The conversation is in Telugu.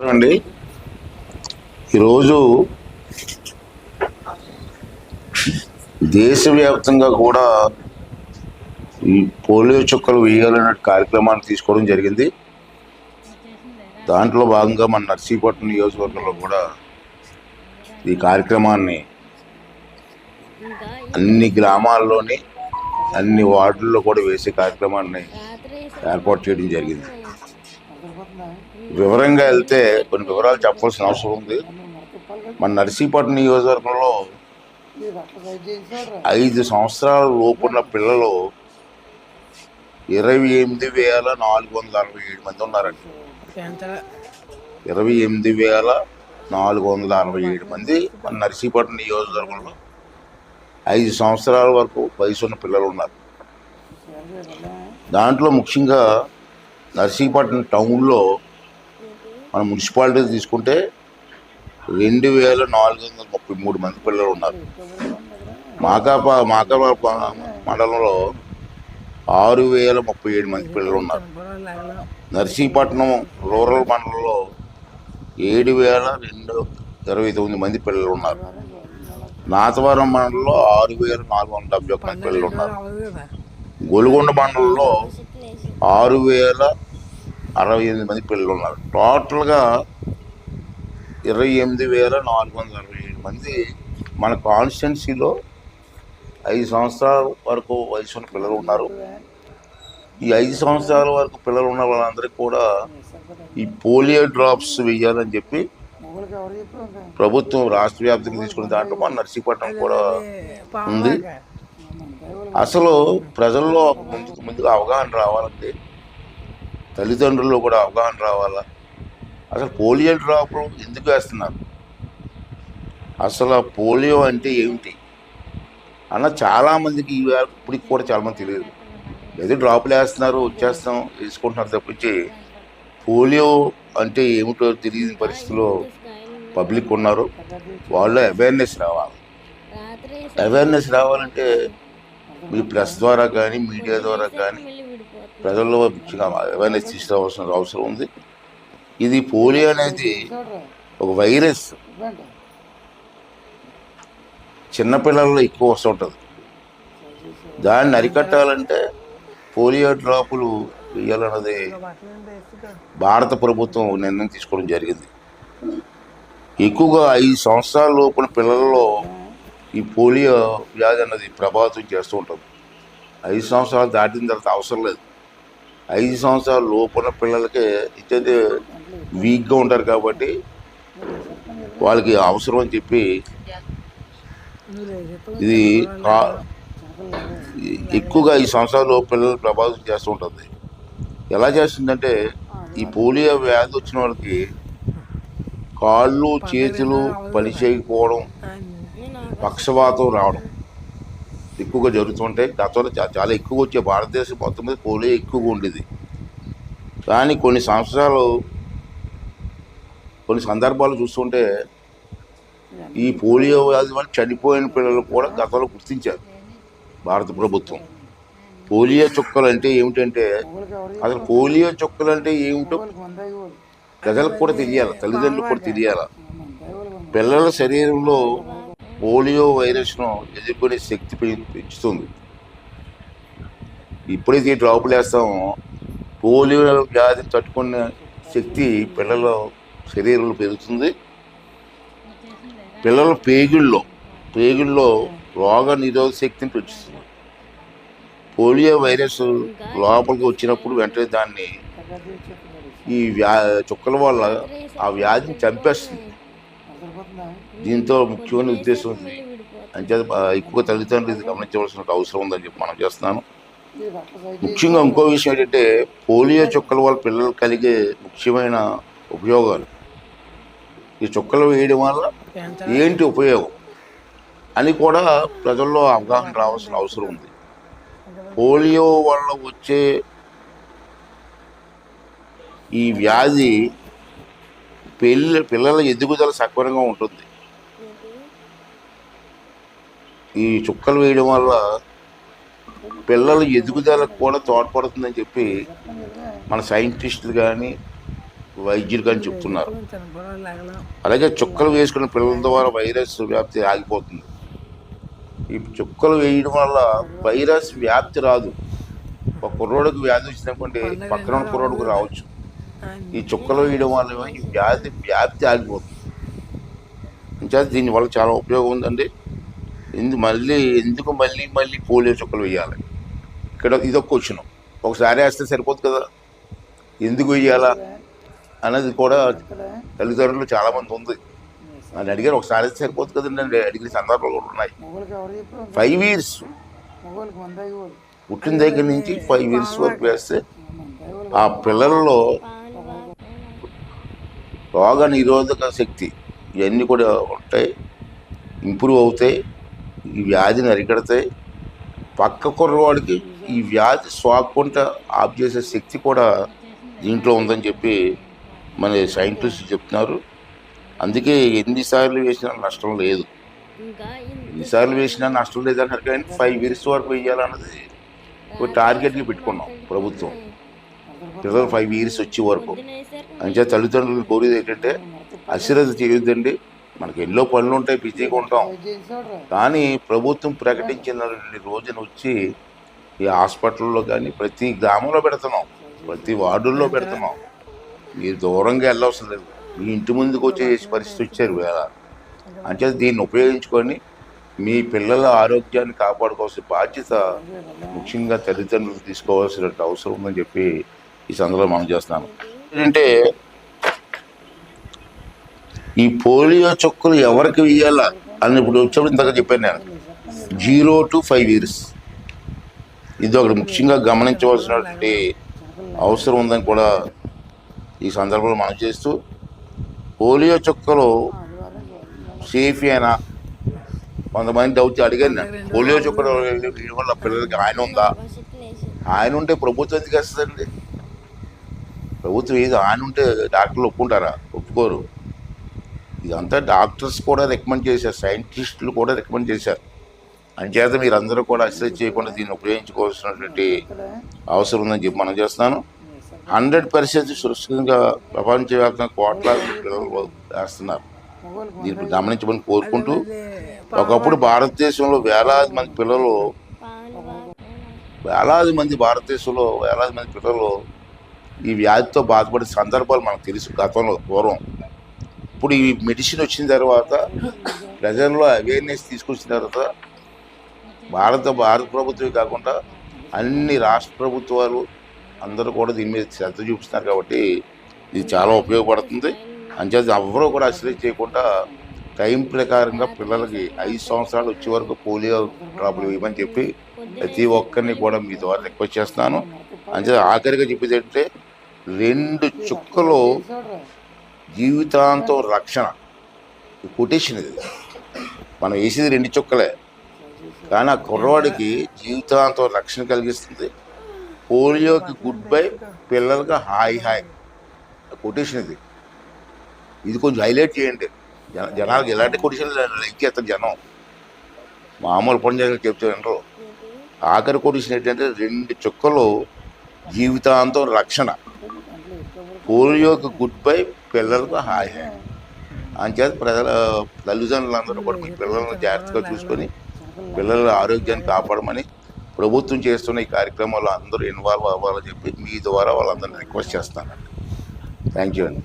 అండి. ఈరోజు దేశవ్యాప్తంగా కూడా ఈ పోలియో చుక్కలు వేయాలనే కార్యక్రమాన్ని తీసుకోవడం జరిగింది. దాంట్లో భాగంగా మన నర్సీపట్నం నియోజకవర్గంలో కూడా ఈ కార్యక్రమాన్ని అన్ని గ్రామాల్లోని అన్ని వార్డుల్లో కూడా వేసే కార్యక్రమాన్ని ఏర్పాటు చేయడం జరిగింది. వివరంగా వెళ్తే కొన్ని వివరాలు చెప్పాల్సిన అవసరం ఉంది. మన నర్సీపట్నం నియోజకవర్గంలో ఐదు సంవత్సరాల లోపున్న పిల్లలు ఇరవై ఎనిమిది వేల నాలుగు వందల అరవై ఏడు మంది ఉన్నారండి. ఇరవై ఎనిమిది వేల నాలుగు వందల అరవై ఏడు మంది మన నర్సీపట్నం నియోజకవర్గంలో ఐదు సంవత్సరాల వరకు వయసు ఉన్న పిల్లలు ఉన్నారు. దాంట్లో ముఖ్యంగా నర్సీపట్నం టౌన్లో మన మున్సిపాలిటీ తీసుకుంటే రెండు వేల నాలుగు వందల ముప్పై మూడు మంది పిల్లలు ఉన్నారు. మాకాప మాకాప మండలంలో ఆరు వేల ముప్పై ఏడు మంది పిల్లలు ఉన్నారు. నర్సీపట్నం రూరల్ మండలంలో ఏడు వేల రెండు ఇరవై తొమ్మిది మంది పిల్లలు ఉన్నారు. నాతవరం మండలంలో ఆరు వేల నాలుగు వందల డెబ్బై ఒక్క మంది పిల్లలు ఉన్నారు. గొలుగొండ మండలంలో ఆరు వేల అరవై ఎనిమిది మంది పిల్లలు ఉన్నారు. టోటల్గా ఇరవై ఎనిమిది వేల నాలుగు వందల అరవై ఏడు మంది మన కాన్స్టిట్యున్సీలో ఐదు సంవత్సరాల వరకు వయసు ఉన్న పిల్లలు ఉన్నారు. ఈ ఐదు సంవత్సరాల వరకు పిల్లలు ఉన్న వాళ్ళందరికీ కూడా ఈ పోలియో డ్రాప్స్ వేయాలని చెప్పి ప్రభుత్వం రాష్ట్ర వ్యాప్తంగా తీసుకున్న దాంట్లో మన నర్సీపట్నం కూడా ఉంది. అసలు ప్రజల్లో ముందు ముందుగా అవగాహన రావాలంటే తల్లిదండ్రుల్లో కూడా అవగాహన రావాలా? అసలు పోలియో డ్రాప్లు ఎందుకు వేస్తున్నారు? అసలు పోలియో అంటే ఏమిటి? అన్న చాలామందికి ఈ ఇప్పటికి కూడా చాలామంది తెలియదు. ఏదో డ్రాపులు వేస్తున్నారు వచ్చేస్తాం వేసుకుంటున్నారు తప్పించి పోలియో అంటే ఏమిటో తెలియని పరిస్థితిలో పబ్లిక్ ఉన్నారు. వాళ్ళు అవేర్నెస్ రావాలి. అవేర్నెస్ రావాలంటే మీ ప్రెస్ ద్వారా కానీ మీడియా ద్వారా కానీ ప్రజల్లో ముఖ్యంగా అవేర్నెస్ తీసుకురావాల్సిన అవసరం ఉంది. ఇది పోలియో అనేది ఒక వైరస్ చిన్నపిల్లల్లో ఎక్కువ వస్తుంటుంది దాన్ని అరికట్టాలంటే పోలియో డ్రాపులు వేయాలన్నది భారత ప్రభుత్వం నిర్ణయం తీసుకోవడం జరిగింది. ఎక్కువగా ఐదు సంవత్సరాల లోపల పిల్లల్లో ఈ పోలియో వ్యాధి అన్నది ప్రభావితం చేస్తూ ఉంటుంది. ఐదు సంవత్సరాలు దాటిన తర్వాత అవసరం లేదు. ఐదు సంవత్సరాల లోపున్న పిల్లలకి ఇచ్చే వీక్గా ఉంటారు కాబట్టి వాళ్ళకి అవసరం అని చెప్పి ఇది కా- ఎక్కువగా ఈ సంవత్సరాలు పిల్లలు ప్రభావితం చేస్తూ ఉంటుంది. ఎలా చేస్తుందంటే ఈ పోలియో వ్యాధి వచ్చిన వాళ్ళకి కాళ్ళు చేతులు పని చేయకపోవడం పక్షవాతం రావడం. ఎక్కువగా జరుగుతుంటాయి గతంలో చాలా ఎక్కువ వచ్చే భారతదేశం మొత్తం మీద పోలియో ఎక్కువగా ఉండేది. కానీ కొన్ని సంవత్సరాలు కొన్ని సందర్భాలు చూస్తుంటే ఈ పోలియో వ్యాధి వల్ల చనిపోయిన పిల్లలు కూడా గతంలో గుర్తించారు భారత ప్రభుత్వం. పోలియో చుక్కలు అంటే ఏమిటంటే అసలు పోలియో చుక్కలు అంటే ఏమిటో ప్రజలకు కూడా తెలియాలి తల్లిదండ్రులకు కూడా తెలియాలి. పిల్లల శరీరంలో పోలియో వైరస్ను ఎదుర్కొనే శక్తి పెంచుతుంది. ఎప్పుడైతే డ్రాపులు వేస్తామో పోలియో వ్యాధిని తట్టుకునే శక్తి పిల్లల శరీరంలో పెరుగుతుంది. పిల్లల పేగుల్లో పేగుల్లో రోగ నిరోధక శక్తిని పెంచుతుంది. పోలియో వైరస్ లోపలికి వచ్చినప్పుడు వెంటనే దాన్ని ఈ వ్యా చుక్కల వల్ల ఆ వ్యాధిని చంపేస్తుంది. దీంతో ముఖ్యమైన ఉద్దేశం ఉంది అంచేత ఎక్కువ తల్లిదండ్రులు ఇది గమనించవలసిన అవసరం ఉందని చెప్పి మనం చేస్తున్నాను. ముఖ్యంగా ఇంకో విషయం ఏంటంటే పోలియో చుక్కల వల్ల పిల్లలు కలిగే ముఖ్యమైన ఉపయోగాలు. ఈ చుక్కలు వేయడం వల్ల ఏంటి ఉపయోగం అని కూడా ప్రజల్లో అవగాహన రావాల్సిన అవసరం ఉంది. పోలియో వల్ల వచ్చే ఈ వ్యాధి పిల్ల పిల్లల ఎదుగుదల సక్రమంగా ఉంటుంది. ఈ చుక్కలు వేయడం వల్ల పిల్లల ఎదుగుదలకు కూడా తోడ్పడుతుందని చెప్పి మన సైంటిస్టులు కానీ వైద్యులు కానీ చెప్తున్నారు. అలాగే చుక్కలు వేసుకున్న పిల్లల ద్వారా వైరస్ వ్యాప్తి ఆగిపోతుంది. ఈ చుక్కలు వేయడం వల్ల వైరస్ వ్యాప్తి రాదు. ఒక కుర్రోడికి వ్యాధి వచ్చినప్పుడు పక్కన కుర్రోడుకు కుర్రోడికి రావచ్చు. ఈ చుక్కలు వేయడం వల్ల ఈ వ్యాధి వ్యాప్తి ఆగిపోతుంది. ఇంకా దీనివల్ల చాలా ఉపయోగం ఉందండి. ఎందు మళ్ళీ ఎందుకు మళ్ళీ మళ్ళీ పోలియో చుక్కలు వేయాలి? ఇక్కడ ఇదొక క్వశ్చన్. ఒకసారి వేస్తే సరిపోదు కదా? ఎందుకు వేయాలా? అనేది కూడా తల్లిదండ్రులు చాలా మంది ఉంది. నన్ను అడిగారు ఒకసారి వేస్తే సరిపోదు కదండి అని అడిగిన సందర్భాలు కూడా ఉన్నాయి. ఫైవ్ ఇయర్స్ పుట్టిన దగ్గర నుంచి ఫైవ్ ఇయర్స్ వరకు వేస్తే ఆ పిల్లల్లో రోగ నిరోధక శక్తి ఇవన్నీ కూడా ఉంటాయి. ఇంప్రూవ్ అవుతాయి. ఈ వ్యాధిని అరికడతాయి. పక్క కుర్రవాడికి ఈ వ్యాధి సోకకుండా ఆఫ్ చేసే శక్తి కూడా దీంట్లో ఉందని చెప్పి మన సైంటిస్ట్ చెప్తున్నారు. అందుకే ఎన్నిసార్లు వేసినా నష్టం లేదు. ఎన్నిసార్లు వేసినా నష్టం లేదన్నారు కానీ ఫైవ్ ఇయర్స్ వరకు వేయాలన్నది ఒక టార్గెట్ని పెట్టుకున్నాం ప్రభుత్వం. పిల్లలు ఫైవ్ ఇయర్స్ వచ్చే వరకు. అంటే తల్లిదండ్రులు కోరేది ఏంటంటే అశ్రద్ధ చేయొద్దండి మనకి ఎన్నో పనులు ఉంటాయి బిజీగా ఉంటాం. కానీ ప్రభుత్వం ప్రకటించిన రోజున వచ్చి ఈ హాస్పిటల్లో కానీ ప్రతి గ్రామంలో పెడుతున్నాం. ప్రతి వార్డుల్లో పెడుతున్నాం. మీరు దూరంగా వెళ్ళవసరం లేదు. మీ ఇంటి ముందుకు వచ్చే పరిస్థితి వచ్చారు వేళ. అంటే దీన్ని ఉపయోగించుకొని మీ పిల్లల ఆరోగ్యాన్ని కాపాడుకోవాల్సిన బాధ్యత ముఖ్యంగా తల్లిదండ్రులు తీసుకోవాల్సిన అవసరం ఉందని చెప్పి ఈ సందర్భంలో మనం చేస్తున్నాను ఏంటంటే ఈ పోలియో చుక్కలు ఎవరికి వేయాలా అని ఇప్పుడు వచ్చేప్పుడు ఇంతగా చెప్పాను నేను. Zero to five years. ఇది ఒకటి ముఖ్యంగా గమనించవలసినటువంటి అవసరం ఉందని కూడా ఈ సందర్భంలో మనం చేస్తూ పోలియో చుక్కలు సేఫ్ అయినా కొంతమంది డౌట్ అడిగాను నేను. పోలియో చుక్కలు వల్ల పిల్లలకి ఆయన ఉందా? ఆయన ఉంటే ప్రభుత్వం ఎందుకు వస్తుందండి ప్రభుత్వం ఏది ఆయన ఉంటే డాక్టర్లు ఒప్పుకుంటారా? ఒప్పుకోరు. ఇదంతా డాక్టర్స్ కూడా రికమెండ్ చేశారు. సైంటిస్టులు కూడా రికమెండ్ చేశారు. అంచేత మీరందరూ కూడా అశ్రద్ధ చేయకుండా దీన్ని ఉపయోగించుకోవాల్సినటువంటి అవసరం ఉందని చెప్పి మనం చేస్తున్నాను. హండ్రెడ్ పర్సెంట్ సురక్షితంగా ప్రపంచవ్యాప్తంగా కోట్లాది పిల్లలు వేస్తున్నారు దీన్ని గమనించమని కోరుకుంటూ ఒకప్పుడు భారతదేశంలో వేలాది మంది పిల్లలు వేలాది మంది భారతదేశంలో వేలాది మంది పిల్లలు ఈ వ్యాధితో బాధపడే సందర్భాలు మనకు తెలుసు గతంలో పూర్వం. ఇప్పుడు ఈ మెడిసిన్ వచ్చిన తర్వాత ప్రజల్లో అవేర్నెస్ తీసుకొచ్చిన తర్వాత భారత భారత ప్రభుత్వమే కాకుండా అన్ని రాష్ట్ర ప్రభుత్వాలు అందరూ కూడా దీని మీద శ్రద్ధ చూపిస్తున్నారు కాబట్టి ఇది చాలా ఉపయోగపడుతుంది. అంచేది ఎవరూ కూడా అశ్రద్ధ చేయకుండా టైం ప్రకారంగా పిల్లలకి ఐదు సంవత్సరాలు వచ్చే వరకు పోలియో డ్రాపులు ఇవ్వమని చెప్పి ప్రతి ఒక్కరిని కూడా మీ ద్వారా రిక్వెస్ట్ చేస్తున్నాను. అంచేత ఆఖరిగా చెప్పేది ఏంటంటే రెండు చుక్కలు జీవితాంతం రక్షణ. కొటేషన్ ఇది. మనం వేసేది రెండు చుక్కలే. కానీ ఆ కుర్రవాడికి జీవితాంతం రక్షణ కలిగిస్తుంది. పోలియోకి గుడ్ బై పిల్లలకి హాయ్ హాయ్. కొటేషన్ ఇది. ఇది కొంచెం హైలైట్ చేయండి. జన జనాలకు ఎలాంటి కొటేషన్ లైక్ చేస్తారు జనం. మామూలు పని చేసి చెప్తే ఆఖరి కొటేషన్ ఏంటంటే రెండు చుక్కలు జీవితాంతం రక్షణ. పోలియోకి గుడ్ బై పిల్లలకు హాయ్ హాయ్ అంచేత ప్రజల తల్లిదండ్రులందరూ కూడా మీ పిల్లలను జాగ్రత్తగా చూసుకొని పిల్లల ఆరోగ్యాన్ని కాపాడమని ప్రభుత్వం చేస్తున్న ఈ కార్యక్రమంలో అందరూ ఇన్వాల్వ్ అవ్వాలని చెప్పి మీ ద్వారా వాళ్ళందరినీ రిక్వెస్ట్ చేస్తానండి. థ్యాంక్ యూ అండి.